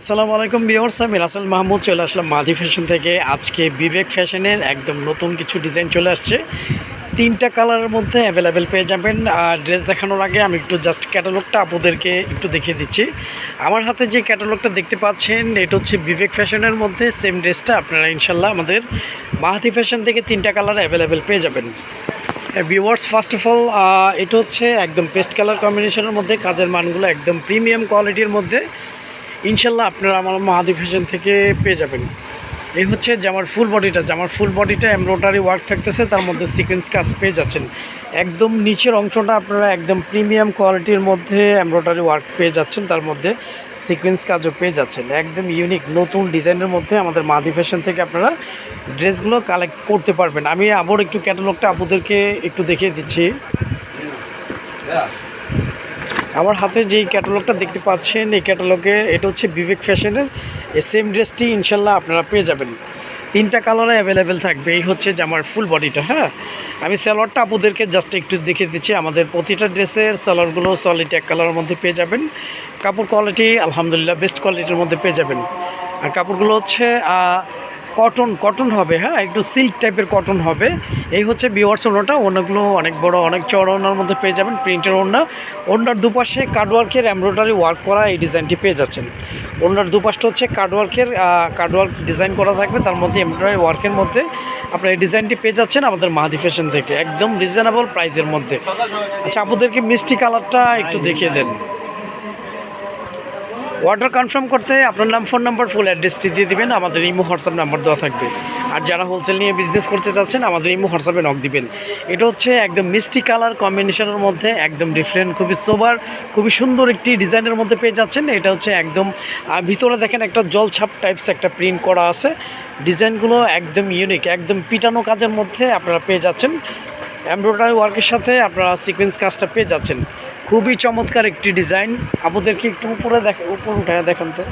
আসসালামু আলাইকুম বিয়র্স আমি রাসেল মাহমুদ চলে আসলাম মাদি ফ্যাশন থেকে। আজকে বিবেক ফ্যাশনের একদম নতুন কিছু ডিজাইন চলে আসছে। তিনটা কালারের মধ্যে অ্যাভেলেবেল পেয়ে যাবেন। আর ড্রেস দেখানোর আগে আমি একটু জাস্ট ক্যাটালগটা আপনাদেরকে একটু দেখিয়ে দিচ্ছি। আমার হাতে যে ক্যাটালগটা দেখতে পাচ্ছেন, এটা হচ্ছে বিবেক ফ্যাশনের মধ্যে সেম ড্রেসটা আপনারা ইনশাল্লাহ আমাদের মাহাতি ফ্যাশন থেকে তিনটা কালার অ্যাভেলেবেল পেয়ে যাবেন। ভিওয়ার্স ফার্স্ট অফ অল এটা হচ্ছে একদম পেস্ট কালার কম্বিনেশনের মধ্যে কাজের মানগুলো একদম প্রিমিয়াম কোয়ালিটির মধ্যে। ইনশাল্লাহ আপনারা আমার মাহাদি ফ্যাশন থেকে পেয়ে যাবেন। এই হচ্ছে জামার ফুল বডিটা জামার ফুল বডিটা এমব্রয়ডারি ওয়ার্ক থাকতেছে, তার মধ্যে সিকোয়েন্স কাজ পেয়ে যাচ্ছেন। একদম নিচের অংশটা আপনারা একদম প্রিমিয়াম কোয়ালিটির মধ্যে এমব্রয়ডারি ওয়ার্ক পেয়ে যাচ্ছেন, তার মধ্যে সিকোয়েন্স কাজও পেয়ে যাচ্ছেন। একদম ইউনিক নতুন ডিজাইনের মধ্যে আমাদের মাদি ফ্যাশন থেকে আপনারা ড্রেসগুলো কালেক্ট করতে পারবেন। আমি আবার একটু ক্যাটালগটা আপনাদেরকে একটু দেখিয়ে দিচ্ছি। আমার হাতে যেই ক্যাটালগটা দেখতে পাচ্ছেন, এই ক্যাটালগে এটা হচ্ছে বিবেক ফ্যাশনের এই সেম ড্রেসটি ইনশাল্লাহ আপনারা পেয়ে যাবেন। তিনটা কালারে অ্যাভেলেবেল থাকবে, এই হচ্ছে যে আমার ফুল বডিটা হ্যাঁ? আমি স্যালোয়ারটা আপুদেরকে জাস্ট একটু দেখিয়ে দিচ্ছি, আমাদের প্রতিটা ড্রেসের স্যালোয়ারগুলো সলিড এক কালারের মধ্যে পেয়ে যাবেন। কাপড় কোয়ালিটি আলহামদুলিল্লাহ বেস্ট কোয়ালিটির মধ্যে পেয়ে যাবেন। আর কাপড়গুলো হচ্ছে কটন কটন হবে হ্যাঁ? একটু সিল্ক টাইপের কটন হবে। এই হচ্ছে বিওয়ার্স ওনাটা ওনাগুলো অনেক বড়, অনেক চড় ওনার মধ্যে পেয়ে যাবেন প্রিন্টের ওনা ওনার দুপাশে কার্ডওয়ার্কের এমব্রয়ডারি ওয়ার্ক করা এই ডিজাইনটি পেয়ে যাচ্ছেন। ওনার দুপাশটা হচ্ছে কার্ডওয়ার্কের কার্ডওয়ার্ক ডিজাইন করা থাকবে, তার মধ্যে এমব্রয়ডারি ওয়ার্কের মধ্যে আপনার এই ডিজাইনটি পেয়ে যাচ্ছেন আমাদের মাহাদি ফ্যাশন থেকে, একদম রিজনেবল প্রাইসের মধ্যে। আচ্ছা আপনাদেরকে মিষ্টি কালারটা একটু দেখিয়ে দেন। অর্ডার কনফার্ম করতে আপনার নাম ফোন নাম্বার ফুল অ্যাড্রেসটি দিয়ে দিবেন। আমাদের ইমো হোয়াটসঅ্যাপ নাম্বার দেওয়া থাকবে। আর যারা হোলসেল নিয়ে বিজনেস করতে চাচ্ছেন, আমাদের ইমো হোয়াটসঅ্যাপে নক দিবেন। এটা হচ্ছে একদম মিষ্টি কালার কম্বিনেশনের মধ্যে, একদম ডিফারেন্ট খুবই সোবার খুবই সুন্দর একটি ডিজাইনের মধ্যে পেয়ে যাচ্ছেন। এটা হচ্ছে একদম ভিতরে দেখেন একটা জলছাপ টাইপস একটা প্রিন্ট করা আছে। ডিজাইনগুলো একদম ইউনিক একদম পিটানো কাজের মধ্যে আপনারা পেয়ে যাচ্ছেন। এমব্রয়ডারি ওয়ার্কের সাথে আপনারা সিকোয়েন্স কাজটা পেয়ে যাচ্ছেন। খুবই চমৎকার একটি ডিজাইন। আপনাদেরকে একটু উপরে দেখ, উপর উঠে দেখান তো।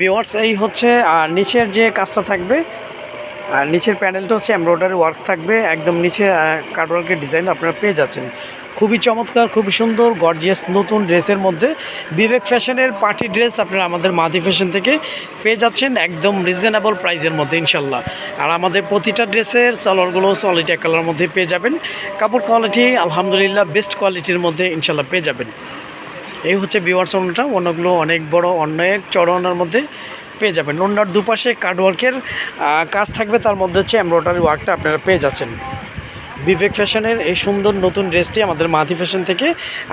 বিওয়ার্স এই হচ্ছে, আর নিচের যে কাজটা থাকবে আর নিচের প্যানেলটা হচ্ছে এমব্রয়ডারি ওয়ার্ক থাকবে। একদম নিচে কাটওয়ার্কের ডিজাইন আপনারা পেয়ে যাচ্ছেন। খুবই চমৎকার, খুবই সুন্দর গর্জিয়াস নতুন ড্রেসের মধ্যে বিবেক ফ্যাশনের পার্টি ড্রেস আপনারা আমাদের মাদি ফ্যাশন থেকে পেয়ে যাচ্ছেন একদম রিজনেবল প্রাইসের মধ্যে, ইনশাল্লাহ। আর আমাদের প্রতিটা ড্রেসের সালোয়ারগুলো সলিড এক কালার মধ্যে পেয়ে যাবেন। কাপড় কোয়ালিটি আলহামদুলিল্লাহ বেস্ট কোয়ালিটির মধ্যে ইনশাল্লাহ পেয়ে যাবেন। এই হচ্ছে বিওয়ার্স ওনাটা অন্যগুলো অনেক বড়, অনেক চড়ানোর মধ্যে পেয়ে যাবেন। ওনার দুপাশে কার্ডওয়ার্কের কাজ থাকবে, তার মধ্যে হচ্ছে এমব্রয়ডারি ওয়ার্কটা আপনারা পেয়ে যাচ্ছেন। বিবেক ফ্যাশনের এই সুন্দর নতুন ড্রেসটি আমাদের মাথি ফ্যাশন থেকে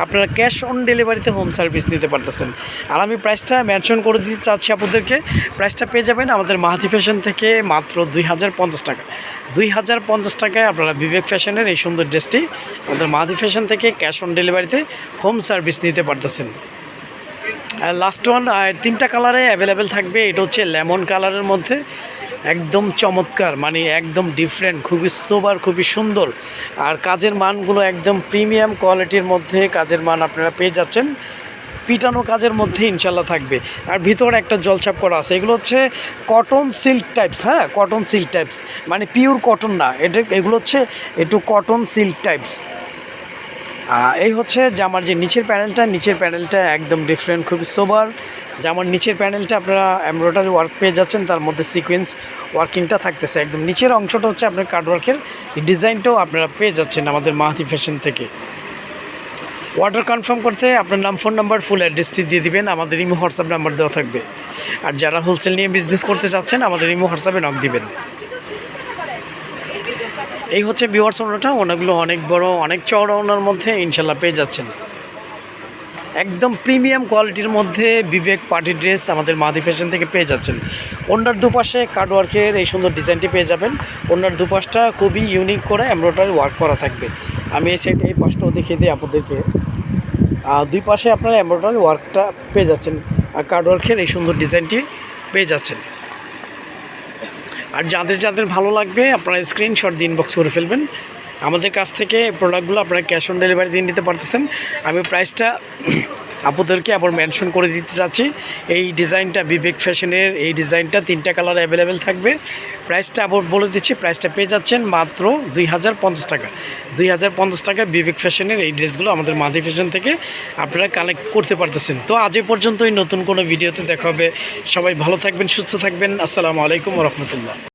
আপনারা ক্যাশ অন ডেলিভারিতে হোম সার্ভিস নিতে পারতেছেন। আর আমি প্রাইসটা মেনশন করে দিতে চাচ্ছি আপনাদেরকে। প্রাইসটা পেয়ে যাবেন আমাদের মাহাতি ফ্যাশন থেকে মাত্র দুই হাজার পঞ্চাশ টাকা। দুই হাজার পঞ্চাশ টাকায় আপনারা বিবেক ফ্যাশনের এই সুন্দর ড্রেসটি আমাদের মাহাতি ফ্যাশন থেকে ক্যাশ অন ডেলিভারিতে হোম সার্ভিস নিতে পারতেছেন। লাস্ট ওয়ান তিনটা কালারে অ্যাভেলেবেল থাকবে। এটা হচ্ছে লেমন কালারের মধ্যে। একদম চমৎকার মানে একদম ডিফারেন্ট খুবই সোবার খুবই সুন্দর। আর কাজের মানগুলো একদম প্রিমিয়াম কোয়ালিটির মধ্যে কাজের মান আপনারা পেয়ে যাচ্ছেন। পিটানো কাজের মধ্যে ইনশাল্লাহ থাকবে। আর ভিতরে একটা জলছাপ করা আছে। এগুলো হচ্ছে কটন সিল্ক টাইপস হ্যাঁ? কটন সিল্ক টাইপস মানে পিওর কটন না। এটা, এগুলো হচ্ছে একটু কটন সিল্ক টাইপস এই হচ্ছে জামার যে নিচের প্যানেলটা নিচের প্যানেলটা একদম ডিফারেন্ট খুবই সোবার জামার নিচের প্যানেলটা আপনারা এমব্রয়ডারি ওয়ার্ক পেয়ে যাচ্ছেন, তার মধ্যে সিকোয়েন্স ওয়ার্কিংটা থাকতেছে। একদম নিচের অংশটা হচ্ছে আপনার কার্ডওয়ার্কের ডিজাইনটাও আপনারা পেয়ে যাচ্ছেন আমাদের মাহাতি ফ্যাশন থেকে। অর্ডার কনফার্ম করতে আপনার নাম ফোন নাম্বার ফুল অ্যাড্রেসটি দিয়ে দিবেন। আমাদের ইমো হোয়াটসঅ্যাপ নাম্বার দেওয়া থাকবে। আর যারা হোলসেল নিয়ে বিজনেস করতে চাচ্ছেন, আমাদের ইমো হোয়াটসঅ্যাপে নক দিবেন। এই হচ্ছে বিওয়ার্স ওনাটা, ওনাগুলো অনেক বড়, অনেক চওড়া ওনার মধ্যে ইনশাল্লাহ পেয়ে যাচ্ছেন। একদম প্রিমিয়াম কোয়ালিটির মধ্যে বিবেক পার্টি ড্রেস আমাদের মাদি ফ্যাশন থেকে পেয়ে যাচ্ছেন। ওনার দুপাশে কার্ডওয়ার্কের এই সুন্দর ডিজাইনটি পেয়ে যাবেন। ওনার দুপাশটা খুবই ইউনিক করে এমব্রয়ডারি ওয়ার্ক করা থাকবে। আমি এই সাইডে এই পাশটাও দেখিয়ে দিই আপনাদেরকে। দুই পাশে আপনারা এমব্রয়ডারি ওয়ার্কটা পেয়ে যাচ্ছেন। আর কার্ডওয়ার্কের এই সুন্দর ডিজাইনটি পেয়ে যাচ্ছেন। আর যাদের যাদের ভালো লাগবে, আপনারা স্ক্রিনশট দিয়ে ইনবক্স করে ফেলবেন। আমাদের কাছ থেকে প্রোডাক্টগুলো আপনারা ক্যাশ অন ডেলিভারি দিয়ে নিতে পারতেছেন। আমি প্রাইসটা আপুদেরকে আবার মেনশন করে দিতে চাচ্ছি। এই ডিজাইনটা বিবেক ফ্যাশনের, এই ডিজাইনটা তিনটা কালার অ্যাভেলেবেল থাকবে। প্রাইসটা আবার বলে দিচ্ছি প্রাইসটা পেয়ে যাচ্ছেন মাত্র দুই হাজার পঞ্চাশ টাকা। দুই হাজার পঞ্চাশ টাকা বিবেক ফ্যাশনের এই ড্রেসগুলো আমাদের মাদি ফ্যাশন থেকে আপনারা কালেক্ট করতে পারতেছেন। তো আজ এ পর্যন্তই, নতুন কোনো ভিডিওতে দেখা হবে। সবাই ভালো থাকবেন, সুস্থ থাকবেন। আসসালামু আলাইকুম রহমতুল্লাহ।